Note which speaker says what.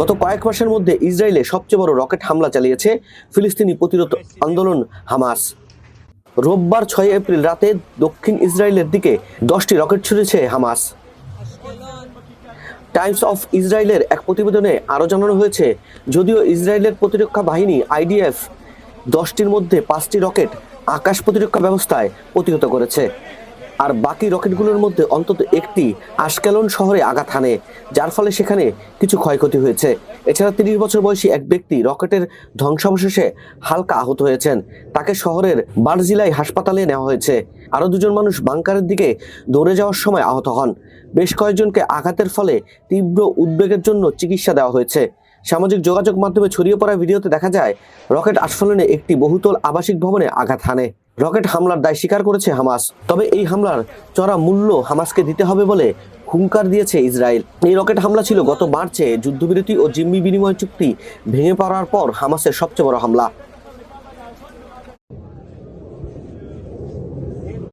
Speaker 1: গত কয়েক মাসের মধ্যে ইসরায়েলে সবচেয়ে বড় রকেট হামলা চালিয়েছে ফিলিস্তিনি প্রতিরোধ আন্দোলন হামাস। রোববার ছয় এপ্রিল রাতে দক্ষিণ ইসরায়েলের দিকে দশটি রকেট ছুড়েছে হামাস। টাইমস অফ ইসরায়েলের এক প্রতিবেদনে আরও জানানো হয়েছে, যদিও ইসরায়েলের প্রতিরক্ষা বাহিনী আইডিএফ দশটির মধ্যে পাঁচটি রকেট আকাশ প্রতিরক্ষা ব্যবস্থায় প্রতিহত করেছে। আর বাকি রকেটগুলোর মধ্যে অন্তত একটি আশকেলন শহরে আঘাত হানে, যার ফলে সেখানে কিছু ক্ষয়ক্ষতি হয়েছে। এছাড়া তিরিশ বছর বয়সী এক ব্যক্তি রকেটের ধ্বংসাবশেষে হালকা আহত হয়েছেন। তাকে শহরের বারজিলাই হাসপাতালে নেওয়া হয়েছে। আরও দুজন মানুষ বাংকারের দিকে দৌড়ে যাওয়ার সময় আহত হন। বেশ কয়েকজনকে আঘাতের ফলে তীব্র উদ্বেগের জন্য চিকিৎসা দেওয়া হয়েছে। সামাজিক যোগাযোগ মাধ্যমে ছড়িয়ে পড়া ভিডিওতে দেখা যায়, রকেট আস্ফালনে একটি বহুতল আবাসিক ভবনে আঘাত হানে। রকেট হামলার দায় স্বীকার করেছে হামাস। তবে এই হামলার চড়া মূল্য হামাসকে দিতে হবে বলে হুঙ্কার দিয়েছে ইসরায়েল। এই রকেট হামলা ছিল গত মার্চে যুদ্ধবিরতি ও জিম্মি বিনিময় চুক্তি ভেঙে পড়ার পর হামাসের সবচেয়ে বড় হামলা।